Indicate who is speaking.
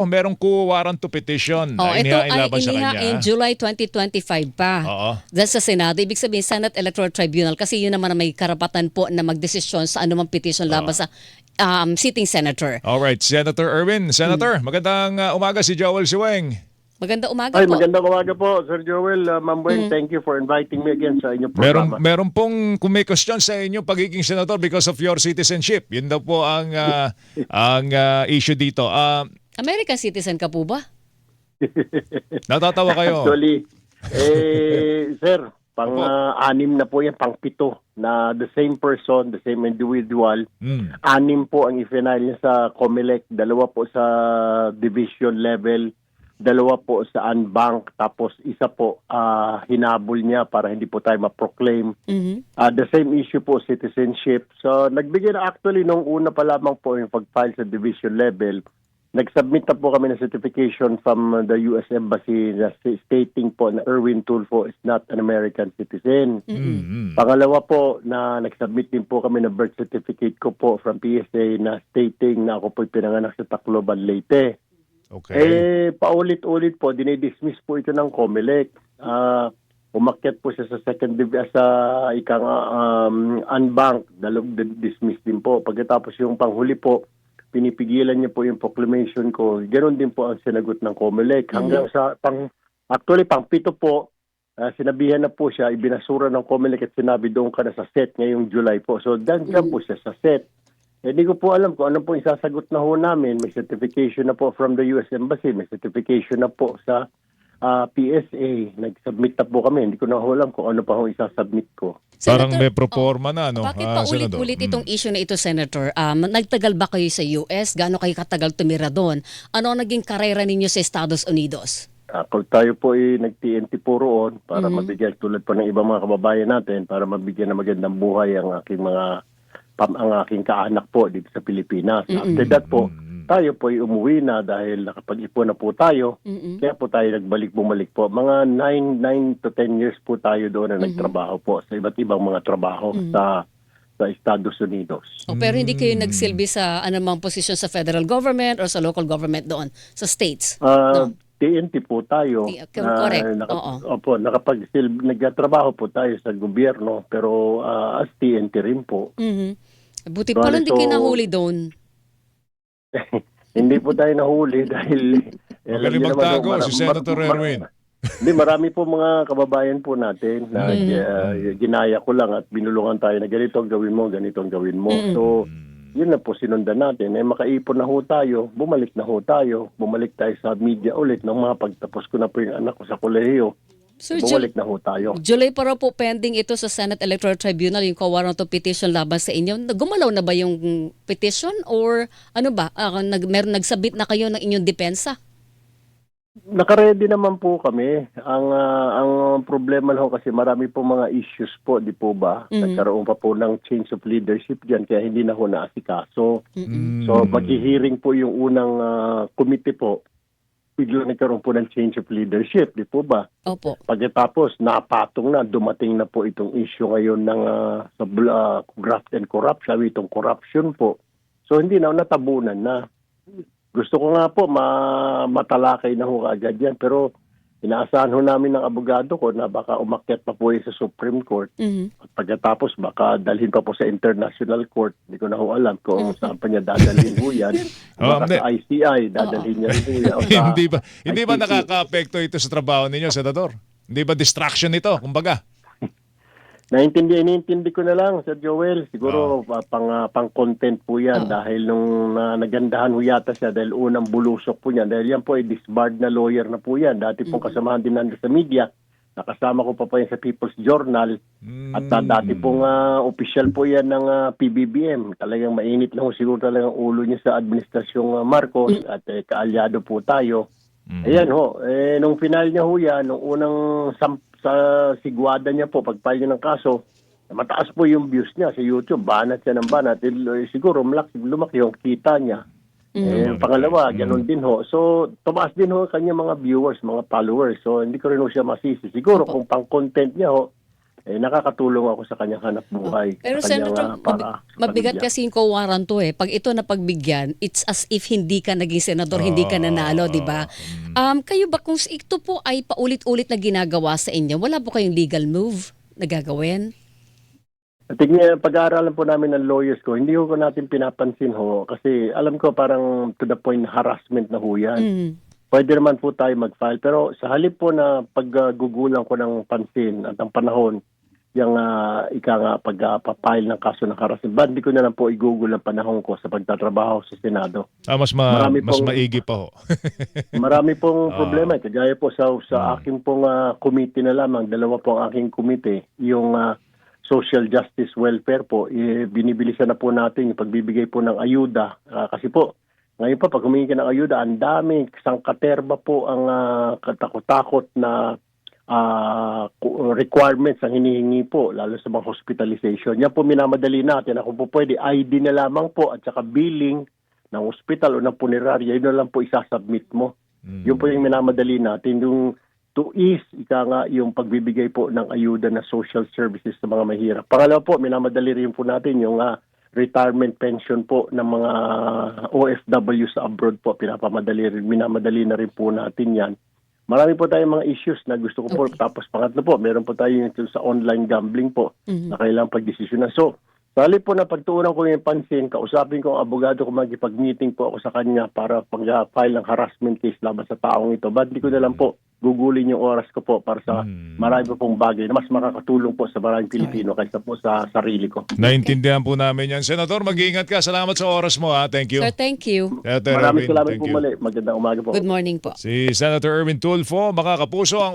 Speaker 1: Oh, merong quo warrant to petition
Speaker 2: Oh,
Speaker 1: na
Speaker 2: ito ay
Speaker 1: inihain laban sa
Speaker 2: iniha
Speaker 1: kanya.
Speaker 2: in July 2025 pa.
Speaker 1: Oo.
Speaker 2: Dahil sa Senado, ibig sabihin Senate Electoral Tribunal kasi yun naman ang may karapatan po na magdesisyon sa anumang petition laban sa um, sitting senator.
Speaker 1: Alright, Senator Erwin. Senator,
Speaker 2: Hmm.
Speaker 1: magandang uh, umaga si Joel Siweng.
Speaker 2: Maganda umaga
Speaker 3: Ay,
Speaker 2: po.
Speaker 3: magandang umaga po, Sir Joel. Uh, Ma'am Bueng, thank you for inviting me again sa inyong
Speaker 1: Meron,
Speaker 3: programa.
Speaker 1: meron pong kung may question sa inyo pagiging senator because of your citizenship. Yun daw po ang uh, ang uh, issue dito. Uh,
Speaker 2: American citizen ka po ba?
Speaker 1: natatawa kayo.
Speaker 3: Actually, eh, sir, pang uh, anim na po yan, pang pito na the same person, the same individual.
Speaker 1: Mm.
Speaker 3: Anim po ang i-final niya sa COMELEC, dalawa po sa division level, dalawa po sa unbank, tapos isa po ah, hinabol niya para hindi po tayo ma-proclaim.
Speaker 2: Mhm.
Speaker 3: Ah, the same issue po, citizenship. So, nagbigay na actually nung una pa lamang po yung pag-file sa division level, nag-submit na po kami ng certification from the US Embassy na st- stating po na Erwin Tulfo is not an American citizen.
Speaker 1: Mm.
Speaker 3: Pangalawa po na nag-submit din po kami ng birth certificate ko po from PSA na stating na ako po pinanganak sa Tacloban, Leyte.
Speaker 1: Okay.
Speaker 3: Eh, paulit-ulit po, dinidismiss po ito ng COMELEC. Ah, umakyat po siya sa second div sa ikang um, unbank, dalawang dismiss din po. Pagkatapos yung panghuli po, pinipigilan niya po yung proclamation ko. Ganon din po ang sinagot ng COMELEC. Hanggang sa pang actually pang pito po, ah, sinabihan na po siya, ibinasura ng COMELEC at sinabi doon ka na sa set ngayong July po. So, dyan dyan po siya sa set. Eh, di ko po alam kung ano po yung sasagot na ho namin. May certification na po from the US Embassy. May certification na po sa ah, PSA. Nag-submit na po kami. Hindi ko na alam kung ano pa ho isasubmit ko.
Speaker 1: Parang
Speaker 2: Senator,
Speaker 1: may proforma na, no?
Speaker 2: oh, bakit
Speaker 1: ah,
Speaker 2: pa ulit-ulit itong issue na ito, Senator? Um, nagtagal ba kayo sa US? Gaano kayo katagal tumira doon? Ano ang naging karera ninyo sa Estados Unidos?
Speaker 3: Ako tayo po ay nag-TNT po roon para mabigyan tulad po ng ibang mga kababayan natin para mabigyan ng magandang buhay ang aking mga pam, ang aking kaanak po dito sa Pilipinas. After that po, tayo po ay umuwi na dahil nakapag-ipon na po tayo.
Speaker 2: Mm-mm.
Speaker 3: Kaya po tayo nagbalik-bumalik po. Mga 9, 9 to 10 years po tayo doon na nagtrabaho po sa iba't ibang mga trabaho sa sa Estados Unidos.
Speaker 2: O, pero hindi kayo nagsilbi sa anumang posisyon sa federal government or sa local government doon, sa states?
Speaker 3: Ah,
Speaker 2: No.
Speaker 3: TNT po tayo.
Speaker 2: T- correct. Oo.
Speaker 3: Opo, nakapag nagtatrabaho po tayo sa gobyerno pero ah, as TNT rin po.
Speaker 2: Mhm. Buti
Speaker 3: So,
Speaker 2: pala hindi
Speaker 3: so-
Speaker 2: kayo nahuli doon.
Speaker 3: Hindi po tayo nahuli dahil eh,
Speaker 1: Magaling
Speaker 3: naman
Speaker 1: magtago si Senator Erwin.
Speaker 3: Hindi, marami po mga kababayan po natin na
Speaker 2: Mm.
Speaker 3: ah, ginaya ko lang at binulungan tayo na ganito ang gawin mo, ganito ang gawin mo.
Speaker 2: Mm.
Speaker 3: So, yun na po sinundan natin. Eh, makaipon na ho tayo, bumalik na ho tayo, bumalik tayo sa media ulit nung mga pagtapos ko na po yung anak ko sa kolehiyo.
Speaker 2: Sir,
Speaker 3: Bumalik na ho tayo.
Speaker 2: July pa raw po pending ito sa Senate Electoral Tribunal, yung co-warrant of petition laban sa inyo. Gumalaw na ba yung petition or ano ba? Ah, nag, meron nagsabit na kayo ng inyong depensa?
Speaker 3: Nakaready naman po kami. Ang ah, ang problema ho kasi marami po mga issues po, di po ba?
Speaker 2: Mhm.
Speaker 3: Nagkaroon pa po ng change of leadership diyan kaya hindi na ho naasikaso.
Speaker 2: Mm-mm.
Speaker 3: So maghihiring po yung unang ah, committee po. Bigla nagkaroon po ng change of leadership, di po ba?
Speaker 2: Opo.
Speaker 3: Pagkatapos napatong na, dumating na po itong issue ngayon ng ah, sa bl- ah, graft and corruption, itong corruption po. So hindi na natabunan na. Gusto ko nga po ma matalakay na ho agad yan pero inaasahan ho namin ng abogado ko na baka umakyat pa po sa Supreme Court
Speaker 2: Mhm.
Speaker 3: at pagkatapos baka dalhin pa po sa International Court. Hindi ko na ho alam kung saan pa niya dadalhin ho yan.
Speaker 1: Oh,
Speaker 3: Baka
Speaker 1: hindi.
Speaker 3: sa ICI dadalhin niya rin ho yan. O sa
Speaker 1: hindi ba hindi ba
Speaker 3: ICC.
Speaker 1: nakaka-apekto ito sa trabaho ninyo, Senator? Hindi ba distraction ito, kumbaga?
Speaker 3: Naintindi, iniintindi ko na lang, Sir Joel. Siguro ah, pang, ah, pang content po yan dahil nung na nagandahan ho yata siya dahil unang bulusok po niya. Dahil yan po ay disbarred na lawyer na po yan. Dati pong kasamahan din nandun sa media. Nakasama ko pa po yan sa People's Journal. At ah, dati pong ah, official po yan ng ah, PBBM. Talagang mainit lang ho siguro talagang ulo niya sa administrasyong ah, Marcos at eh, kaalyado po tayo. Ayan ho, eh, nung final niya ho yan, nung unang sam- sa sigwada niya po, pag-file niya ng kaso, mataas po yung views niya sa YouTube, banat siya ng banat. Eh, siguro malaki, lumaki yung kita niya. Eh, pangalawa, ganun din ho. So, tumaas din ho kanya mga viewers, mga followers. So, hindi ko rin ho siya masisi. Siguro kung pang content niya ho, eh nakakatulong ako sa kanyang hanap buhay.
Speaker 2: Pero
Speaker 3: sa kanyang,
Speaker 2: Senator,
Speaker 3: ah, para
Speaker 2: mabigat kasi yung kawaran to eh. Pag ito na pagbigyan, it's as if hindi ka naging senador, hindi ka nanalo, di ba? Um, kayo ba kung ito po ay paulit-ulit na ginagawa sa inyo, wala po kayong legal move na gagawin?
Speaker 3: Tingnan, pag-aaralan po namin ng lawyers ko, hindi ko natin pinapansin ho kasi alam ko parang to the point harassment na ho yan.
Speaker 2: Mm.
Speaker 3: Pwede naman po tayo mag-file pero sa halip po na paggugulang ko ng pansin at ang panahon yung uh, ika nga pag-file ng kaso ng harassment, ba't di ko na lang po i-google ang panahon ko sa pagtatrabaho sa Senado?
Speaker 1: Ah, mas ma-
Speaker 3: Marami
Speaker 1: mas
Speaker 3: pong-
Speaker 1: maigi pa ho.
Speaker 3: Marami pong
Speaker 1: Ah.
Speaker 3: problema. eh. Kagaya po sa, sa aking pong ah, committee na lamang, dalawa po ang aking committee, yung ah, social justice welfare po, eh, binibilisan na po natin yung pagbibigay po ng ayuda. Ah, kasi po, ngayon pa, pag humingi ka ng ayuda, ang dami, sangkaterba po ang ah, katakot-takot na ah, ku- requirements ang hinihingi po, lalo sa mga hospitalization. Yan po minamadali natin. Ako po pwede, ID na lamang po at saka billing ng hospital o ng punerarya, yun na lang po isasubmit mo.
Speaker 1: Mm.
Speaker 3: Yun po yung minamadali natin. Yung to ease, ika nga, yung pagbibigay po ng ayuda na social services sa mga mahirap. Pangalawa po, minamadali rin po natin yung ah, retirement pension po ng mga OFW sa abroad po. Pinapamadali rin, minamadali na rin po natin yan. Marami po tayong mga issues na gusto ko po.
Speaker 2: Okay.
Speaker 3: Tapos pangatlo po, meron po tayo yung sa online gambling po
Speaker 2: Mhm.
Speaker 3: na kailangang pagdesisyonan. So, sa halip po na pagtuunan ko yung pansin, kausapin ko ang abogado ko magipag-meeting po ako sa kanya para pag-file ng harassment case laban sa taong ito. Ba't di ko na lang po gugulin yung oras ko po para sa
Speaker 1: Hmm.
Speaker 3: marami po pong bagay na mas makakatulong po sa maraming Pilipino kaysa po sa sarili ko.
Speaker 1: Naintindihan po namin yan. Senador, mag-iingat ka. Salamat sa oras mo ha. Thank you.
Speaker 2: Sir, thank you.
Speaker 1: Senator
Speaker 3: Maraming
Speaker 1: Erwin,
Speaker 3: salamat
Speaker 1: thank
Speaker 3: po
Speaker 1: you.
Speaker 3: muli. Magandang umaga po.
Speaker 2: Good morning po.
Speaker 1: Si Senator Erwin Tulfo, makakapuso ang